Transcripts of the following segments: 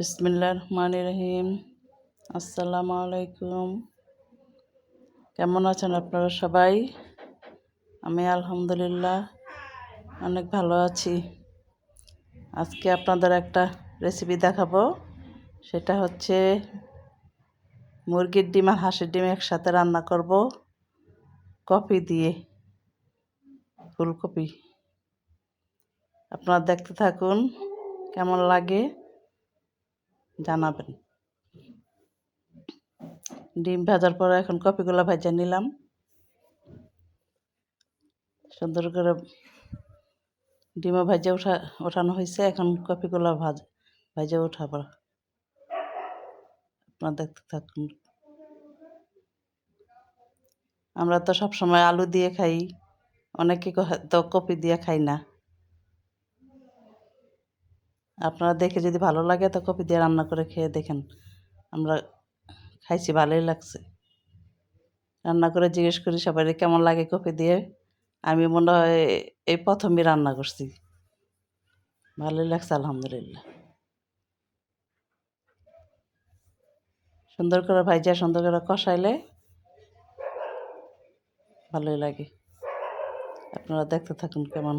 বিসমিল্লা রহমান রহিম আসসালামু আলাইকুম কেমন আছেন আপনারা সবাই? আমি আলহামদুলিল্লাহ অনেক ভালো আছি। আজকে আপনাদের একটা রেসিপি দেখাবো। সেটা হচ্ছে মুরগির ডিম আর হাঁসের ডিম একসাথে রান্না করব। কফি দিয়ে। ফুলকপি। আপনারা দেখতে থাকুন, কেমন লাগে? জানাবেন। ডিম ভাজার পর এখন কপিগুলো ভাজা নিলাম। সুন্দর করে ডিমও ভাজা উঠা, ওঠানো হয়েছে। এখন কপিগুলো ভাজ, ভাজা উঠাবো। আপনারা দেখতে থাকুন। আমরা তো সবসময় আলু দিয়ে খাই, অনেকে তো কপি দিয়ে খাই না। আপনারা দেখে যদি ভালো লাগে তো কপি দিয়ে রান্না করে খেয়ে দেখেন। আমরা খাইছি, ভালোই লাগছে। রান্না করে জিজ্ঞেস করি সবাই কেমন লাগে কপি দিয়ে? আমি মনে হয় এই প্রথমই রান্না করছি। ভালোই লাগছে, আলহামদুলিল্লাহ। সুন্দর করে ভাইজা, সুন্দর করে কষাইলে ভালোই লাগে। আপনারা দেখতে থাকুন কেমন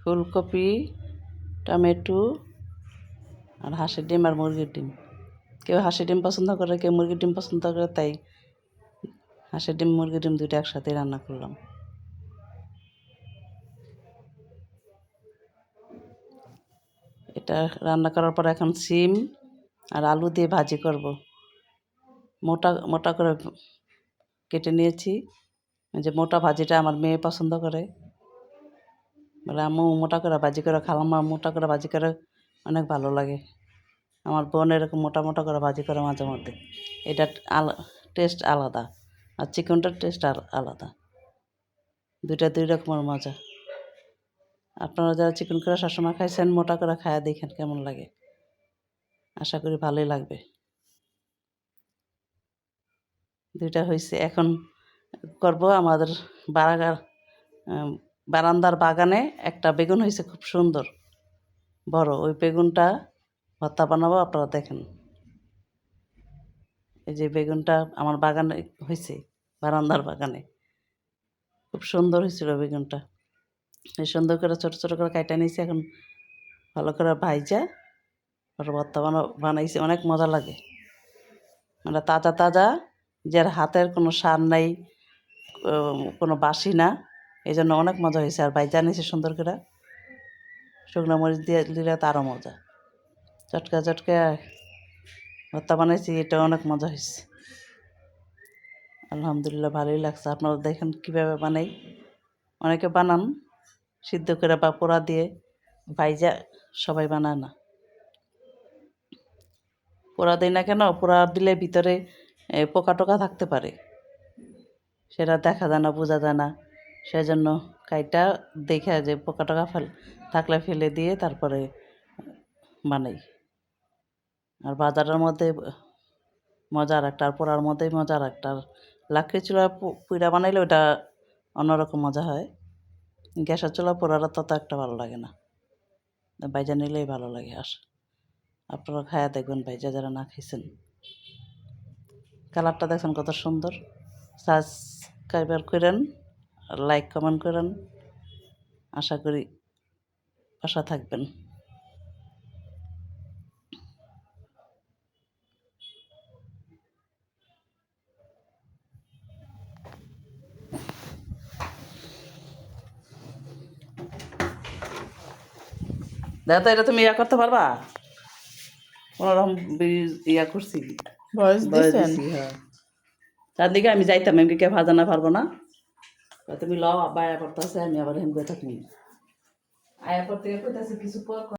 ফুলকপি, টমেটো আর হাঁসের ডিম আর মুরগির ডিম। কেউ হাঁসের ডিম পছন্দ করে, কেউ মুরগির ডিম পছন্দ করে, তাই হাঁসের ডিম, মুরগির ডিম দুইটা একসাথে রান্না করলাম। এটা রান্না করার পর এখন সিম আর আলু দিয়ে ভাজি করব। মোটা মোটা করে কেটে নিয়েছি। যে মোটা ভাজিটা আমার মেয়ে পছন্দ করে। বলে, আম্মু, মোটা করে ভাজি করে খালাম মোটা করে ভাজি করে অনেক ভালো লাগে। আমার বোন এরকম মোটা মোটা করে ভাজি করে মাঝে মধ্যে। এটা আলা, টেস্ট আলাদা আর চিকেনটার টেস্ট আলাদা। দুইটা দুই রকমের মজা। আপনারা যারা চিকেন করে সবসময় খাইছেন, মোটা করে খায়া দেখেন কেমন লাগে। আশা করি ভালোই লাগবে। দুইটা হয়েছে এখন করব আমাদের বারাগার বারান্দার বাগানে একটা বেগুন হয়েছে খুব সুন্দর। বড়, ওই বেগুনটা ভর্তা বানাবো, আপনারা দেখেন। এই যে বেগুনটা আমার বাগানে হয়েছে, বারান্দার বাগানে। খুব সুন্দর হয়েছিল বেগুনটা। এই সুন্দর করে ছোটো ছোটো করে কাইটা নিয়েছি, এখন ভালো করে ভাইজা ওটা ভর্তা বানা বানাইছি, অনেক মজা লাগে। মানে তাজা তাজা, যার হাতের কোনো সার নাই কোনো বাসি না এই জন্য অনেক মজা হয়েছে। আর ভাইজা নিয়েছে সুন্দর করে শুকনো মরিচ দিয়ে দিলে তো আরও মজা। চটকা চটকা ভর্তা বানাইছি, এটা অনেক মজা হয়েছে। আলহামদুলিল্লাহ, ভালোই লাগছে। আপনারা দেখেন কীভাবে বানাই। অনেকে বানান সিদ্ধ করে বা পোড়া দিয়ে, ভাইজা সবাই বানায় না। পোড়া দেয় না কেন? পোড়া দিলে ভিতরে পোকা টোকা থাকতে পারে। সেটা দেখা যায় না, বোঝা যায় না। সেজন্য কাইটা দেখে যে পোকা টোকা ফেল, থাকলে ফেলে দিয়ে তারপরে বানাই। আর বাজারের মধ্যে মজার একটা আর পোড়ার মধ্যেই মজার একটা। আর লাকড়ি চুলা পুইরা বানাইলে ওটা অন্যরকম মজা হয়। গ্যাসের চুলা পোড়াটা তত একটা ভালো লাগে না। বাইজা নিলেই ভালো লাগে আস আপনারা খায়া দেখবেন ভাইজা যারা না খাইছেন। কালারটা দেখছেন কত সুন্দর। সাজ কাইবার করেন লাইক কমেন্ট করেন। আশা করি আশা থাকবেন। দাদা এটা তুমি ইয়া করতে পারবা? কোনোরকম ইয়া করছি। বয়স হ্যাঁ। চারদিকে আমি যাইতাম এমনি কে ভাজা না পারব না। তুমি লও, আব্বা আয়া করতেছে আমি আবার হেম করে থাকি। আয়া করতে করতেছে কিছু পর